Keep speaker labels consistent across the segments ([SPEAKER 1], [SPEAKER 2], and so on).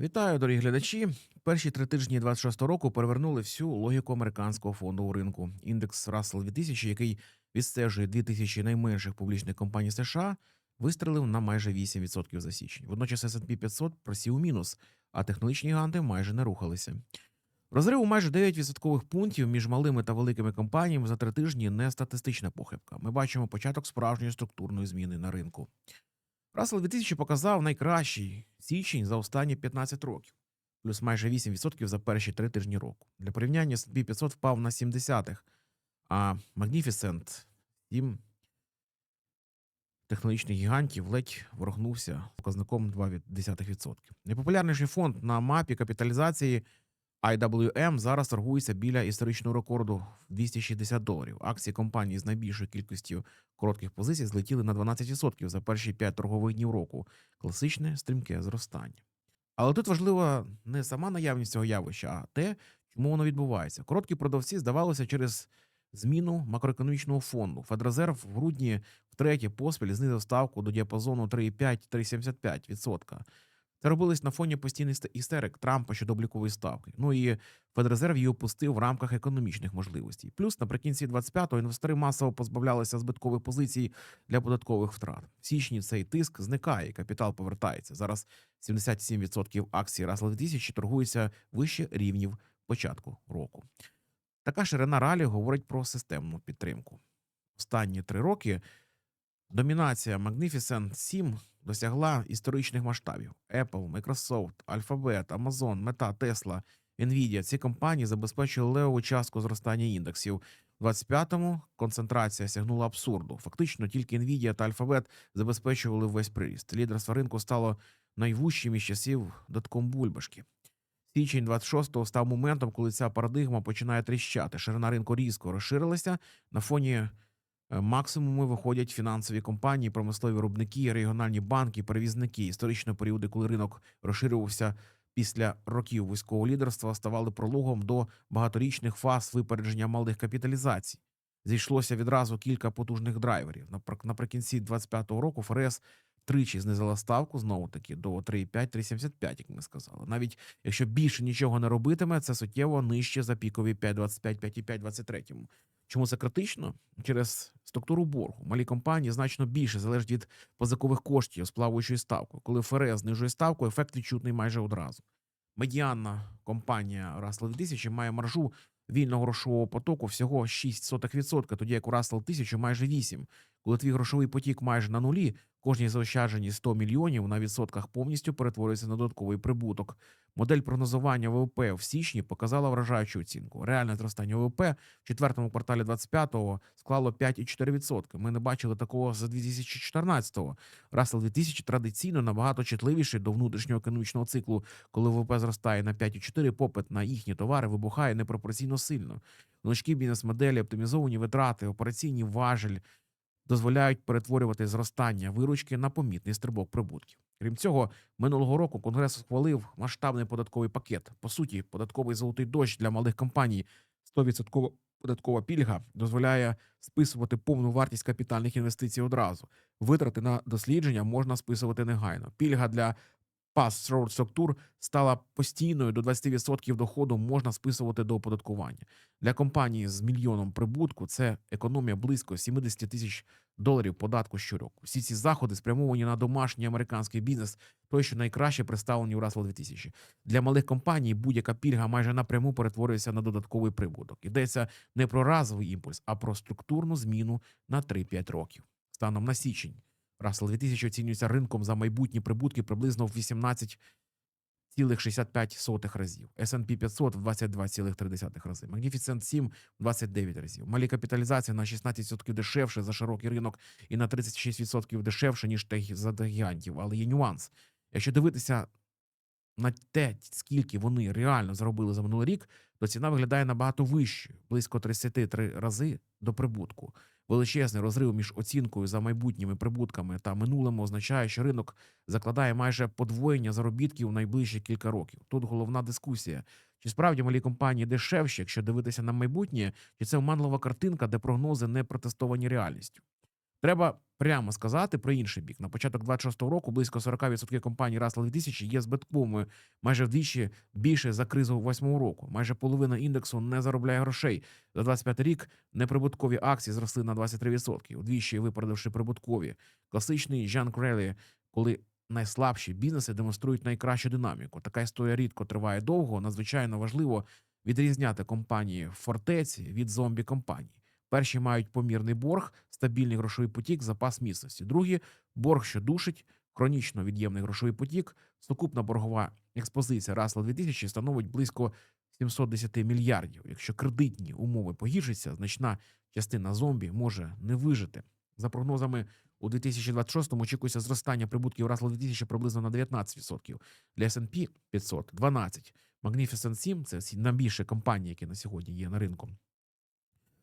[SPEAKER 1] Вітаю, дорогі глядачі. Перші три тижні 26 року перевернули всю логіку американського фондового ринку. Індекс Russell 2000, який відстежує 2000 найменших публічних компаній США, вистрелив на майже 8% за січень. Водночас S&P 500 просів у мінус, а технологічні гіганти майже не рухалися. Розрив у майже 9 відсоткових пунктів між малими та великими компаніями за три тижні не статистична похибка. Ми бачимо початок справжньої структурної зміни на ринку. Russell 2000 показав найкращий січень за останні 15 років, плюс майже 8% за перші три тижні року. Для порівняння S&P 500 впав на 70-х, а Magnificent 7 технологічних гігантів ледь ворухнувся з показником 2,1%. Найпопулярніший фонд на мапі капіталізації IWM зараз торгується біля історичного рекорду в 260 доларів. Акції компанії з найбільшою кількістю коротких позицій злетіли на 12% за перші 5 торгових днів року. Класичне стрімке зростання. Але тут важлива не сама наявність цього явища, а те, чому воно відбувається. Короткі продавці здавалося через зміну макроекономічного фонду. Федрезерв в грудні втретє поспіль знизив ставку до діапазону 3,5-3,75%. Це робилось на фоні постійних істерик Трампа щодо облікової ставки. Ну і Федрезерв її опустив в рамках економічних можливостей. Плюс наприкінці 25-го інвестори масово позбавлялися збиткових позицій для податкових втрат. В січні цей тиск зникає, капітал повертається. Зараз 77% акцій Russell 2000 торгуються вище рівнів початку року. Така ширина ралі говорить про системну підтримку. Останні три роки домінація Magnificent 7 досягла історичних масштабів. Apple, Microsoft, Alphabet, Amazon, Meta, Tesla, Nvidia. Ці компанії забезпечили левову частку зростання індексів. У 25-му концентрація сягнула абсурду. Фактично, тільки Nvidia та Alphabet забезпечували весь приріст. Лідерство ринку стало найвужчим із часів дотком бульбашки. Січень 26-го став моментом, коли ця парадигма починає тріщати. Ширина ринку різко розширилася. На фоні е, максимуму виходять фінансові компанії, промислові виробники, регіональні банки, перевізники. Історично періоди, коли ринок розширювався після років військового лідерства, ставали прологом до багаторічних фаз випередження малих капіталізацій. Зійшлося відразу кілька потужних драйверів. Напр- Наприкінці 25-го року ФРС тричі знизила ставку знову таки до 3,5-3,75, як ми сказали. Навіть якщо більше нічого не робитиме, це суттєво нижче за пікові 5,25, 5,5, 23-му. Чому це критично? Через структуру боргу. Малі компанії значно більше залежать від позикових коштів з плаваючою ставкою. Коли ФРС знижує ставку, ефект відчутний майже одразу. Медіанна компанія Russell 2000 має маржу вільного грошового потоку всього 0,06%, тоді як у Russell 1000 майже 8%. Коли твій грошовий потік майже на нулі, кожні заощаджені 100 мільйонів на відсотках повністю перетворюється на додатковий прибуток. Модель прогнозування ВВП в січні показала вражаючу оцінку. Реальне зростання ВВП в четвертому кварталі 25-го склало 5,4%. Ми не бачили такого з 2014-го. Russell 2000 традиційно набагато чутливіший до внутрішнього економічного циклу. Коли ВВП зростає на 5,4%, попит на їхні товари вибухає непропорційно сильно. Гнучкі бізнес-моделі, оптимізовані витрати, операційні важель дозволяють перетворювати зростання виручки на помітний стрибок прибутків. Крім цього, минулого року Конгрес схвалив масштабний податковий пакет. По суті, податковий золотий дощ для малих компаній 100% податкова пільга дозволяє списувати повну вартість капітальних інвестицій одразу. Витрати на дослідження можна списувати негайно. Пільга для pass-through структур стала постійною до 20% доходу можна списувати до оподаткування. Для компанії з мільйоном прибутку це економія близько 70 тисяч доларів податку щороку. Всі ці заходи спрямовані на домашній американський бізнес, той, що найкраще представлені у Russell 2000. Для малих компаній будь-яка пільга майже напряму перетворюється на додатковий прибуток. Йдеться не про разовий імпульс, а про структурну зміну на 3-5 років. Станом на січень Russell 2000 оцінюється ринком за майбутні прибутки приблизно в 18,65 разів. S&P 500 в 22,3 рази. Magnificent 7 в 29 разів. Малі капіталізації на 16% дешевше за широкий ринок і на 36% дешевше, ніж за гігантів. Але є нюанс. Якщо дивитися на те, скільки вони реально заробили за минулий рік, то ціна виглядає набагато вищою, близько 33 рази до прибутку. Величезний розрив між оцінкою за майбутніми прибутками та минулим означає, що ринок закладає майже подвоєння заробітків у найближчі кілька років. Тут головна дискусія: чи справді малі компанії дешевші, якщо дивитися на майбутнє, чи це оманлива картинка, де прогнози не протестовані реальністю. Треба прямо сказати про інший бік. На початок 26-го року близько 40% компаній Russell 2000 є збитковими, майже вдвічі більше за кризу 8-го року. Майже половина індексу не заробляє грошей. За 25 рік неприбуткові акції зросли на 23%, удвічі випередивши прибуткові. Класичний Жан Крелі, коли найслабші бізнеси демонструють найкращу динаміку. Така історія рідко триває довго. Надзвичайно важливо відрізняти компанії фортеці від зомбі компаній. Перші мають помірний борг, стабільний грошовий потік, запас міцності. Другі борг, що душить, хронічно від'ємний грошовий потік. Сукупна боргова експозиція Russell 2000 становить близько 710 мільярдів. Якщо кредитні умови погіршаться, значна частина зомбі може не вижити. За прогнозами, у 2026-му очікується зростання прибутків Russell 2000 приблизно на 19%. Для S&P 500 – 12%. Magnificent 7 – це найбільші компанії, які на сьогодні є на ринку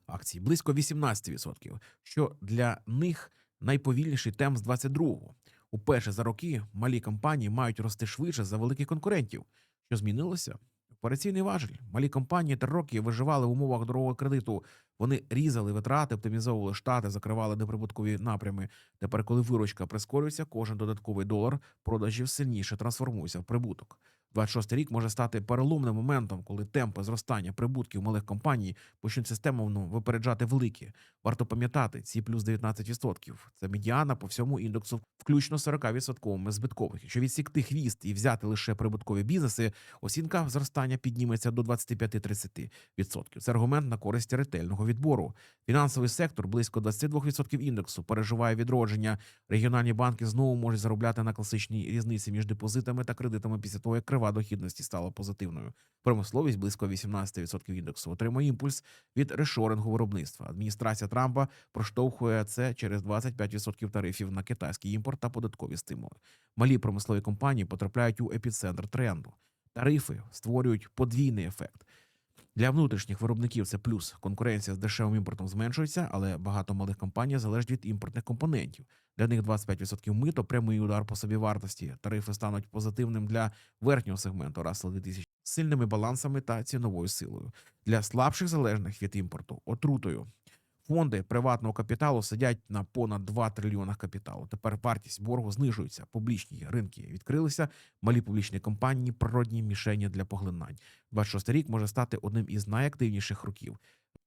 [SPEAKER 1] акцій, близько 18%, що для них найповільніший темп з 22-го. Уперше за роки малі компанії мають рости швидше за великих конкурентів. Що змінилося? Операційний важель. Малі компанії три роки виживали в умовах дорогого кредиту. Вони різали витрати, оптимізовували штати, закривали неприбуткові напрями. Тепер, коли виручка прискорюється, кожен додатковий долар продажів сильніше трансформується в прибуток. 26 рік може стати переломним моментом, коли темпи зростання прибутків малих компаній почнуть системно випереджати великі. Варто пам'ятати, ці плюс 19%. Це медіана по всьому індексу, включно 40% збиткових. Якщо відсікти хвіст і взяти лише прибуткові бізнеси, оцінка зростання підніметься до 25-30%. Це аргумент на користь ретельного відбору. Фінансовий сектор близько 22% індексу переживає відродження. Регіональні банки знову можуть заробляти на класичній різниці між депозитами та кредитами після того, як крива дохідності стала позитивною. Промисловість близько 18% індексу отримує імпульс від решорингу виробництва. Адміністрація Трампа проштовхує це через 25% тарифів на китайський імпорт та податкові стимули. Малі промислові компанії потрапляють у епіцентр тренду. Тарифи створюють подвійний ефект. Для внутрішніх виробників це плюс. Конкуренція з дешевим імпортом зменшується, але багато малих компаній залежить від імпортних компонентів. Для них 25% мито, прямий удар по собі вартості. Тарифи стануть позитивним для верхнього сегменту Russell 2000 з сильними балансами та ціновою силою. Для слабших залежних від імпорту отрутою. Фонди приватного капіталу сидять на понад 2 трильйона капіталу. Тепер вартість боргу знижується. Публічні ринки відкрилися. Малі публічні компанії природні мішені для поглинань. 26 рік може стати одним із найактивніших років.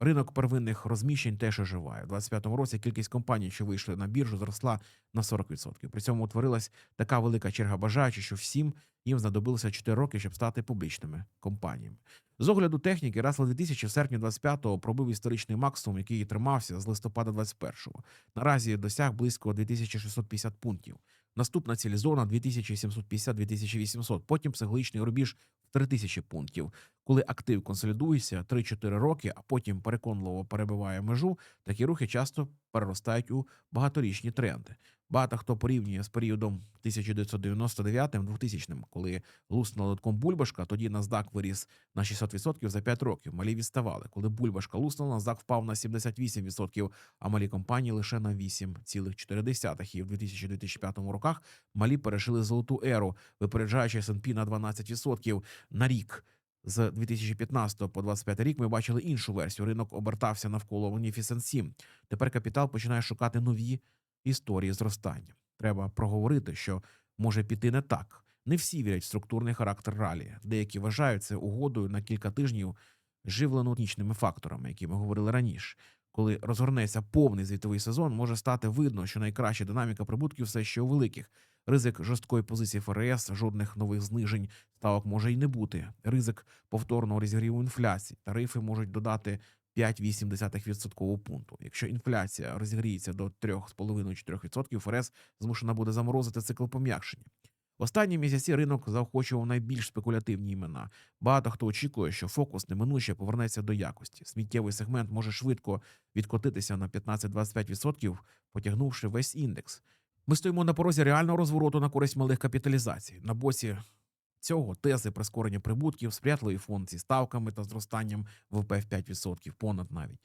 [SPEAKER 1] Ринок первинних розміщень теж оживає. У 25-му році кількість компаній, що вийшли на біржу, зросла на 40%. При цьому утворилась така велика черга бажаючих, що всім їм знадобилося 4 роки, щоб стати публічними компаніями. З огляду техніки Russell 2000 в серпні 25-го пробив історичний максимум, який тримався з листопада 21-го. Наразі досяг близько 2650 пунктів. Наступна ціль зона 2750-2800, потім психологічний рубіж в 3000 пунктів. Коли актив консолідується 3-4 роки, а потім переконливо перебиває межу, такі рухи часто переростають у багаторічні тренди. Багато хто порівнює з періодом 1999-2000, коли луснула дотком бульбашка, тоді NASDAQ виріс на 600% за 5 років. Малі відставали. Коли бульбашка луснула, NASDAQ впав на 78%, а малі компанії лише на 8,4%. І в 2000-2005 роках малі пережили золоту еру, випереджаючи S&P на 12% на рік. З 2015 по 25 рік ми бачили іншу версію. Ринок обертався навколо Magnificent 7. Тепер капітал починає шукати нові історії зростання. Треба проговорити, що може піти не так. Не всі вірять в структурний характер ралі. Деякі вважають це угодою на кілька тижнів, живлену етнічними факторами, які ми говорили раніше. Коли розгорнеться повний звітовий сезон, може стати видно, що найкраща динаміка прибутків все ще у великих. Ризик жорсткої позиції ФРС, жодних нових знижень ставок може й не бути. Ризик повторного розігріву інфляції. Тарифи можуть додати 5,8 відсоткового пункту. Якщо інфляція розігріється до 3,5-4%, ФРС змушена буде заморозити цикл пом'якшення. Останні місяці ринок заохочував найбільш спекулятивні імена. Багато хто очікує, що фокус неминуче повернеться до якості. Сміттєвий сегмент може швидко відкотитися на 15-25%, потягнувши весь індекс. Ми стоїмо на порозі реального розвороту на користь малих капіталізацій. На боці цього тези прискорення прибутків, сприятливі фонд зі ставками та зростанням ВВП в 5%, понад навіть.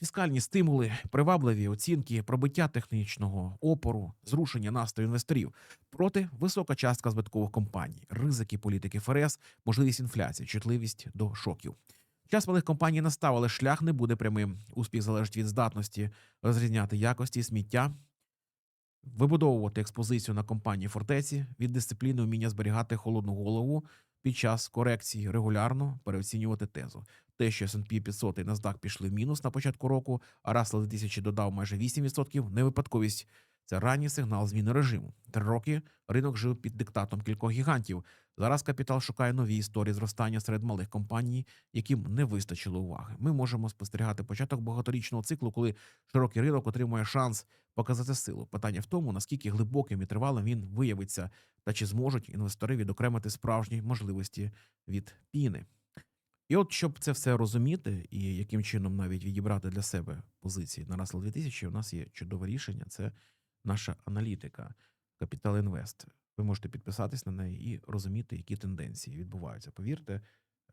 [SPEAKER 1] Фіскальні стимули, привабливі оцінки, пробиття технічного опору, зрушення настрою інвесторів проти висока частка збиткових компаній, ризики політики ФРС, можливість інфляції, чутливість до шоків. Час малих компаній настав, але шлях не буде прямим. Успіх залежить від здатності розрізняти якості сміття, вибудовувати експозицію на компанії фортеці, від дисципліни вміння зберігати холодну голову під час корекції, регулярно переоцінювати тезу. Те, що S&P 500 і NASDAQ пішли в мінус на початку року, а Russell 2000 додав майже 8%, не випадковість. Це ранній сигнал зміни режиму. Три роки ринок жив під диктатом кількох гігантів. Зараз капітал шукає нові історії зростання серед малих компаній, яким не вистачило уваги. Ми можемо спостерігати початок багаторічного циклу, коли широкий ринок отримує шанс показати силу. Питання в тому, наскільки глибоким і тривалим він виявиться, та чи зможуть інвестори відокремити справжні можливості від піни. І от щоб це все розуміти, і яким чином навіть відібрати для себе позиції на Russell 2000, у нас є чудове рішення. Це наша аналітика Capital Invest. Ви можете підписатись на неї і розуміти, які тенденції відбуваються. Повірте,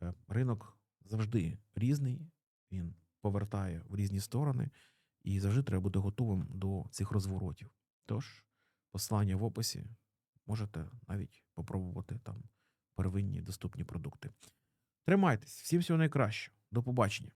[SPEAKER 1] е, ринок завжди різний, він повертає в різні сторони, і завжди треба бути готовим до цих розворотів. Тож, послання в описі можете навіть попробувати там первинні доступні продукти. Тримайтесь, всім всього найкращого. До побачення.